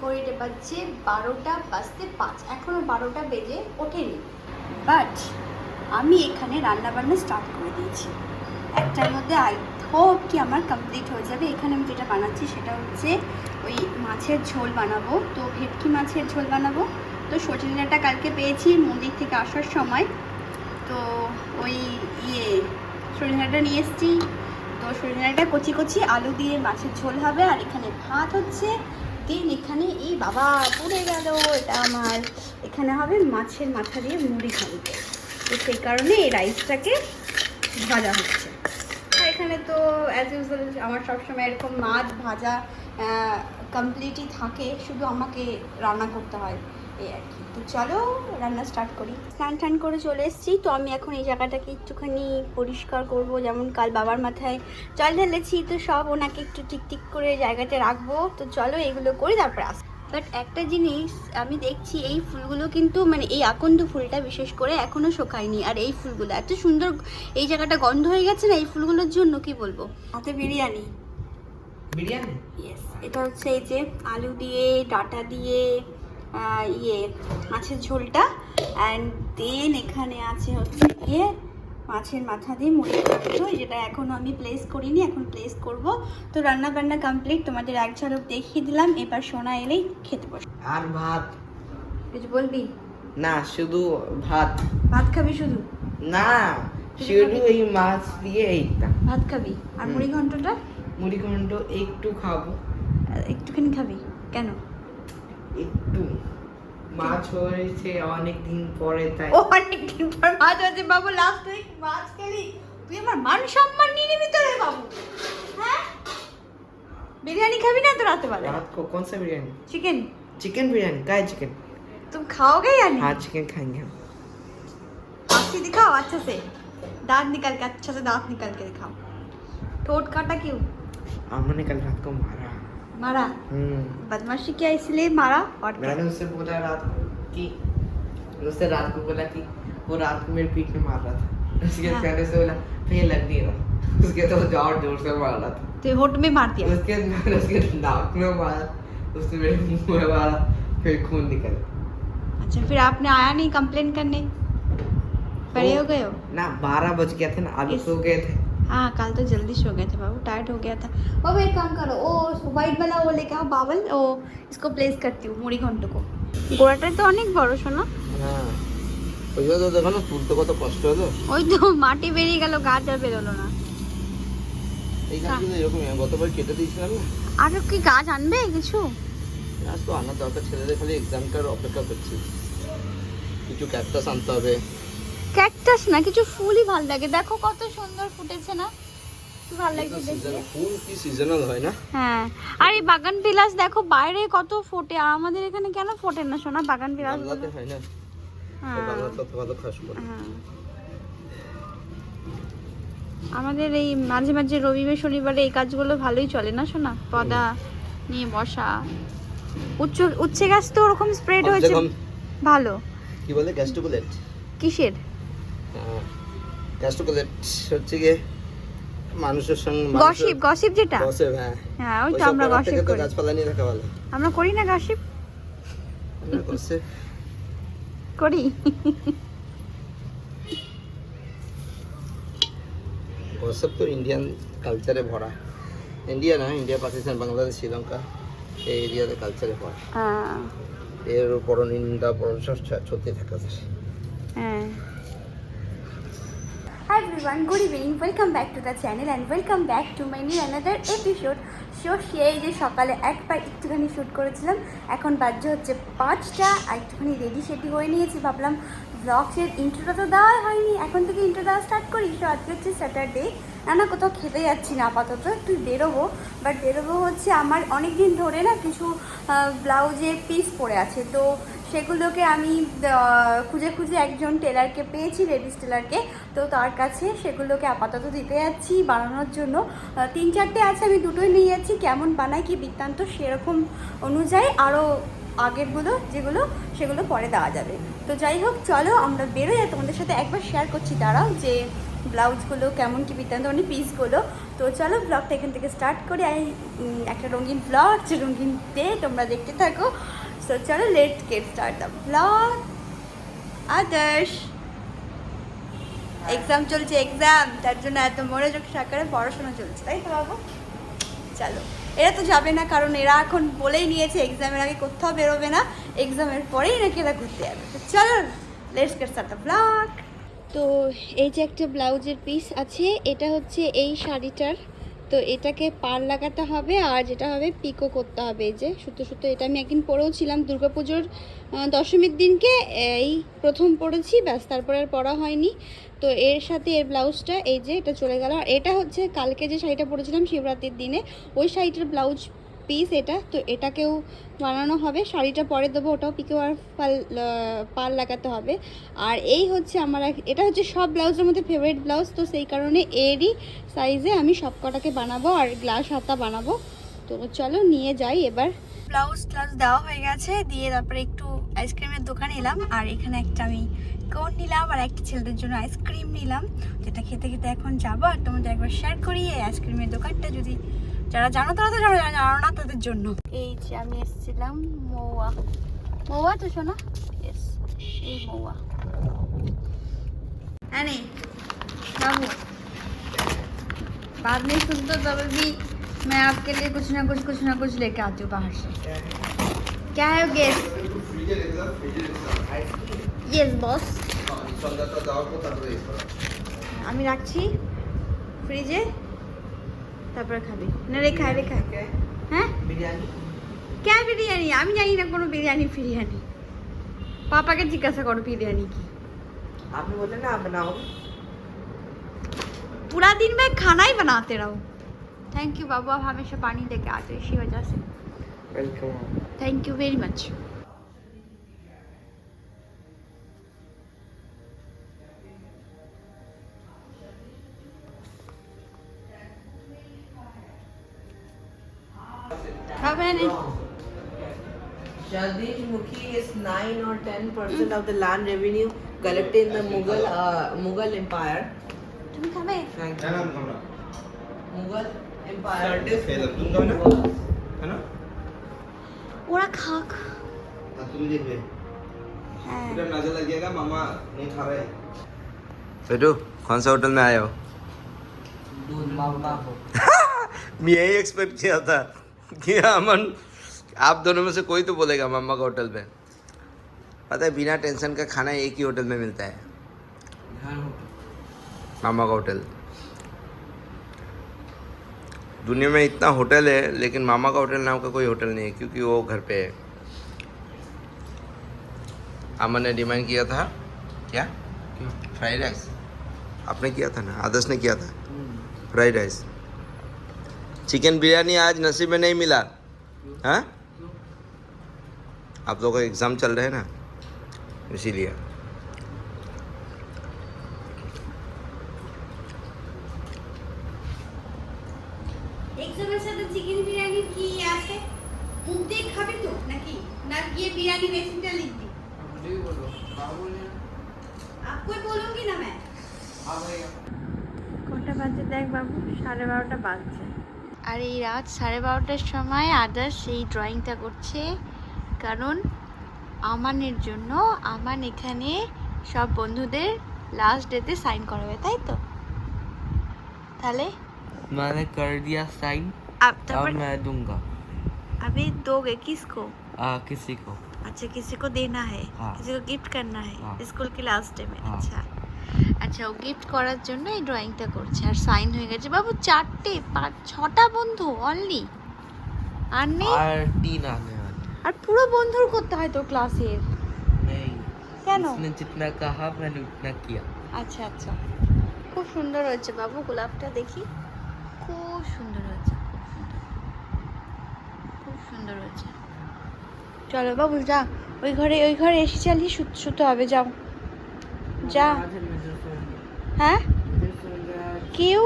ঘড়িটা বাজছে বারোটা বাজতে পাঁচ। এখনও বারোটা বেজে ওঠেনি। বাট আমি এখানে রান্না বান্না স্টার্ট করে দিয়েছি। একটার মধ্যে আই হোপ কি আমার কমপ্লিট হয়ে যাবে। এখানে আমি যেটা বানাচ্ছি সেটা হচ্ছে ওই মাছের ঝোল বানাবো। তো ভেটকি মাছের ঝোল বানাবো। তো সজনেটা কালকে পেয়েছি মন্দির থেকে আসার সময়। তো ওই ইয়ে সজনেটা নিয়ে এসেছি। তো সজনেটা কচি কচি আলু দিয়ে মাছের ঝোল হবে। আর এখানে ভাত হচ্ছে। দেন এখানে এই বাবা পড়ে গেল, এটা আমার। এখানে হবে মাছের মাথা দিয়ে মুড়ি ঘন্ট তো সেই কারণে এই রাইসটাকে ভাজা হচ্ছে। এখানে তো অ্যাজ ইউজুয়াল আমার সবসময় এরকম মাছ ভাজা কমপ্লিটই থাকে। শুধু আমাকে রান্না করতে হয়। এই আর কি। তো চলো রান্না স্টার্ট করি। স্নান টান করে চলে এসেছি তো আমি এখন এই জায়গাটাকে একটুখানি পরিষ্কার করব। যেমন কাল বাবার মাথায় জল ঢেলেছি তো সব ওনাকে একটু টিকটিক করে জায়গাতে রাখব। তো চলো এগুলো করি তারপরে আস বাট একটা জিনিস আমি দেখছি এই ফুলগুলো কিন্তু মানে এই আকন্দ ফুলটা বিশেষ করে এখনও শোকায়নি। আর এই ফুলগুলো এত সুন্দর এই জায়গাটা গন্ধ হয়ে গেছে না এই ফুলগুলোর জন্য কি বলব? হাতে বিরিয়ানি। বিরিয়ানি? ইয়েস এটা হচ্ছে এই যে আলু দিয়ে ডাটা দিয়ে ইয়ে মাছের ঝোলটা। অ্যান্ড দেন এখানে আছে হচ্ছে গিয়ে মাছের মাথা দিয়ে মুড়ি ঘন্ট যেটা এখনও আমি প্লেস করিনি এখন প্লেস করব। তো রান্না বান্না কমপ্লিট তোমাদের এক ঝলক দেখিয়ে দিলাম এবার সোনা এলেই খেতে বস। আর ভাত? কিছু বলবি? না শুধু ভাত। ভাত খাবি শুধু? না শুধু এই মাছ দিয়ে এইটা। ভাত খাবি? আর মুড়ি ঘন্টটা মুড়ি ঘন্ট একটু খাব। একটুখানি খাবি? কেন? একটু মাছ হয়েছে অনেক দিন পরে তাই ও অনেকদিন পর মাছ হচ্ছে বাবু লাস্ট উইক মাছ খেলি তুই আমার মান সম্মান নিয়ে নিবি তো রে বাবু হ্যাঁ বিরিয়ানি খাবি না তো রাতে বেলা रात को कौन सा बिरयानी चिकन चिकन बिरयानी का है चिकन तुम खाओगे या नहीं हाँ चिकन खाएंगे हम आंखें दिखाओ अच्छा से दांत निकाल के अच्छा से दांत निकाल के दिखाओ ठोट काटा क्यों अम्मा ने कल रात को मारा मारा। हम्म। बदमाशी किया इसलिए मारा और मैंने उससे बोला रात को कि उससे रात को बोला कि वो रात को मेरे पीठ में मार रहा था। उसके हाँ। कहने से बोला फिर लग नहीं रहा। उसके तो ज़ोर ज़ोर से मार रहा था। तो होट में मार दिया। उसके मैंने उसके नाक में मारा उसने मेरे मुँह में मारा फिर खून निकल अच्छा फिर आपने आया नहीं कंप्लेन करने? परे हो गए हो? ना बारह बज गया था ना अभी सो गए थे। हाँ कल तो जल्दी सो गए थे बाबू टायर्ड हो गया था बाबू एक काम करो ओ व्हाइट वाला वो लेके आओ बावल ओ इसको प्लेस करती हूँ মুড়ি ঘন্ট को গোড়াটা তো অনেক বড় শোনা হ্যাঁ ওই জন্য তো দেখো না তুলতে কত কষ্ট হলো ওই তো মাটি বেরিয়ে গেল গাছ আর বেরোলো না এই গাছগুলো এরকমই আমি গতবার কেটে দিয়েছিলাম না আর কি গাছ আনবে কিছু গাছ তো আনার দরকার ছেলেদের খালি এক্সামটার অপেক্ষা করছি কিছু ক্যাকটাস আনতে হবে ক্যাকটাস না কিছু ফুলই ভালো লাগে। দেখো কত সুন্দর ফুটেছে না? ভালো লাগছে দেখতে। ফুল কি সিজনাল হয় না? হ্যাঁ। আর এই বাগান বিলাস দেখো বাইরে কত ফোটে। আর আমাদের এখানে কেন ফোটে না সোনা? বাগান বিলাস হয় না? হ্যাঁ। ভালো খাস হ্যাঁ। আমাদের এই মাঝে মাঝে রবিবার শনিবারে এই কাজগুলো ভালোই চলে না শোনা পদা নিয়ে বসা। উচ্চ উচ্ছে গাছ তো ওরকম স্প্রেড হয়েছে। ভালো। কি বলে? গ্যাস্ট্রোকুলেট কিসের? গ্যাস্ট্রোকুলেট হচ্ছে গিয়ে মানুষের সঙ্গে গসিপ গসিপ যেটা? গসিপ হ্যাঁ। হ্যাঁ ওই তো আমরা গসিপ করি। গাছপালা নিয়ে থাকা ভালো। আমরা করি না গসিপ করি। গসিপ তো ইন্ডিয়ান কালচারে ভরা। ইন্ডিয়া না ইন্ডিয়া পাকিস্তান বাংলাদেশ শ্রীলঙ্কা এই এরিয়াতে কালচারে ভরা। এর উপর নিন্দা প্রশংসা চলতে থাকে। হ্যাঁ। Hi everyone, good evening. Welcome back to the channel and welcome back to my new another episode. So সেই যে সকালে একবার একটুখানি শ্যুট করেছিলাম এখন বাজে হচ্ছে পাঁচটা আর একটুখানি রেডি সেটি হয়ে নিয়েছি। ভাবলাম ব্লগসের ইন্ট্রোটা তো দেওয়া হয়নি। এখন থেকে ইন্ট্রো দেওয়া স্টার্ট করি। সো আজকে হচ্ছে স্যাটারডে না না কোথাও খেতে যাচ্ছি না আপাতত একটু বেরোবো। বাট বেরোবো হচ্ছে আমার অনেক দিন ধরে না কিছু ব্লাউজের পিস পড়ে আছে। তো সেগুলোকে আমি খুঁজে খুঁজে একজন টেলারকে পেয়েছি লেডিস টেলারকে। তো তার কাছে সেগুলোকে আপাতত দিতে যাচ্ছি বানানোর জন্য। তিন চারটে আছে, আমি দুটোই নিয়ে যাচ্ছি। কেমন বানাই কি বৃত্তান্ত সেরকম অনুযায়ী আরও আগেরগুলো যেগুলো, সেগুলো পরে দেওয়া যাবে। তো যাই হোক, চলো আমরা বেরোই। আর তোমাদের সাথে একবার শেয়ার করছি, দাঁড়াও, যে ব্লাউজগুলো কেমন, কি বৃত্তান্ত মানে পিসগুলো তো চলো ব্লগটা এখান থেকে স্টার্ট করি। একটা রঙিন ব্লগ যে রঙিন ডে তোমরা দেখতে থাকো। সো চলো let get start the vlog আদর্শ এক্সাম চলছে এক্সাম তার জন্য এত মনোযোগ সাকারে পড়াশোনা চলছে, তাই তো, বাবু? চলো। এরা তো যাবে না, কারণ এরা এখন বলেই নিয়েছে এক্সামের আগে কোথাও বেরোবে না এক্সামের পরেই নাকি এরা ঘুরতে যাবে। তো চলো let's get start the vlog তো এই যে একটা ব্লাউজের পিস আছে, এটা হচ্ছে এই শাড়িটার তো এটাকে পার লাগাতে হবে আর যেটা হবে পিকো করতে হবে। এই যে সুতো সুতো এটা আমি একদিন পরেও ছিলাম দুর্গাপুজোর দশমীর দিনকে। এই প্রথম পরেছি ব্যাস তারপরে আর পরা হয়নি। তো এর সাথে এর ব্লাউজটা, এই যে এটা চলে গেল। আর এটা হচ্ছে কালকে যে শাড়িটা পরেছিলাম শিবরাত্রির দিনে, ওই শাড়িটার ব্লাউজ পিস এটা, তো এটাকেও বানানো হবে। শাড়িটা পরে দেবো, ওটাও পিকে পাল পাল লাগাতে হবে। আর এই হচ্ছে আমার এটা হচ্ছে সব ব্লাউজের মধ্যে ফেভারিট ব্লাউজ, তো সেই কারণে এরই সাইজে আমি সব কটাকে বানাবো আর গ্লাস হাতা বানাবো। তো চলো নিয়ে যাই এবার। ব্লাউজ ট্লাউজ দেওয়া হয়ে গেছে, দিয়ে তারপরে একটু আইসক্রিমের দোকানে এলাম। আর এখানে একটা আমি কোন নিলাম আর একটা ছেলেদের জন্য আইসক্রিম নিলাম। যেটা খেতে খেতে এখন যাব, আর তোমাদের একবার শেয়ার করি এই আইসক্রিমের দোকানটা যদি যারা জানো তারা তো জানো যারা জানো না তাদের জন্য এই যে আমি এসেছিলাম মৌয়া মৌয়া তো শোনা ইয়েস এই মৌয়া अने बाबू बाद में सुन तो तब भी मैं आपके लिए कुछ ना कुछ कुछ ना कुछ लेके आती हूँ बाहर से क्या है गेस ইয়েস বস আমি রাখছি ফ্রিজে তারপরে খাবি না রেখা রেখা হ্যাঁ কে বিরিয়ানি আমি জানি না কোনো বিরিয়ানি ফিরিয়ানি পাপাকে জিজ্ঞাসা করো বিরিয়ানি কি आपने बोला ना आप बनाओगे पूरा दिन मैं खाना ही बनाते रहूँ थैंक यू बाबू आप हमेशा पानी लेके आते हो इसी वजह से welcome thank you very much Jagdish Mukhi is 9 or 10 percent of the land revenue collected in the Mughal uh, Mughal Empire. তুমি খাবে Thank you. Mughal Empire. तुम खाओ ना है ना ওরা খাক हाँ, तुम देखो হ্যাঁ इधर नजर लगेगा मामा नहीं खा रहे बेटू कौन सा होटल में आए हो दूध मामा हो मैं यही एक्सपेक्ट किया था कि अमन आप दोनों में से कोई तो बोलेगा मामा का होटल पे पता है बिना टेंशन का खाना एक ही होटल में मिलता है। मामा का होटल। दुनिया में इतना होटल है लेकिन मामा का होटल नाम का कोई होटल नहीं है क्योंकि वो घर पे है। अमन ने डिमांड किया था क्या? Fried rice. आपने किया था ना? आदर्श ने किया था? Fried rice. चिकन बिरयानी आज नसीब में नहीं मिला। हाँ? आप लोगों का एग्ज़ाम चल रहे हैं ना इसीलिए এক্সামের সাথে চিকেন বিরিয়ানি কি আছে মুখ দিয়ে খাবে তো নাকি না গিয়ে বিরিয়ানি রেসিপিটা লিখবি आपको ही बोलूंगी ना मैं কটা বাজে দেখ বাবু সাড়ে বারোটা বাজছে আর এই রাত সাড়ে বারোটার সময় আদার্স এই ড্রয়িংটা করছে কারণ আমানের জন্য আমান এখানে সব বন্ধুদের লাস্ট ডেতে সাইন করাবে তাই তো তাহলে मैंने कर दिया साइन अब अब তারপর मैं दूंगा अभी दोगे किसको आ, किसी को अच्छा किसी को देना है हाँ। किसी को गिफ्ट करना है हाँ। স্কুল কি লাস্ট ডে মে हाँ। আচ্ছা আচ্ছা ও গিফট করার জন্য এই ড্রয়িংটা করছে আর সাইন হয়ে গেছে বাবু চারটে পাঁচ ছটা বন্ধু অনলি আর নেই और तीन आने वाले আর পুরো বন্ধুর করতে হয় তো ক্লাসের। কেন? জিতনা কাহা মানে উতনা কিয়া। আচ্ছা আচ্ছা। খুব সুন্দর হয়েছে বাবু গোলাপটা দেখি। খুব সুন্দর হয়েছে খুব সুন্দর। হয়েছে। চলো বাবু যা। ওই ঘরে ওই ঘরে এসে চালিয়ে শুতে হবে যাও। যা। হ্যাঁ? কেউ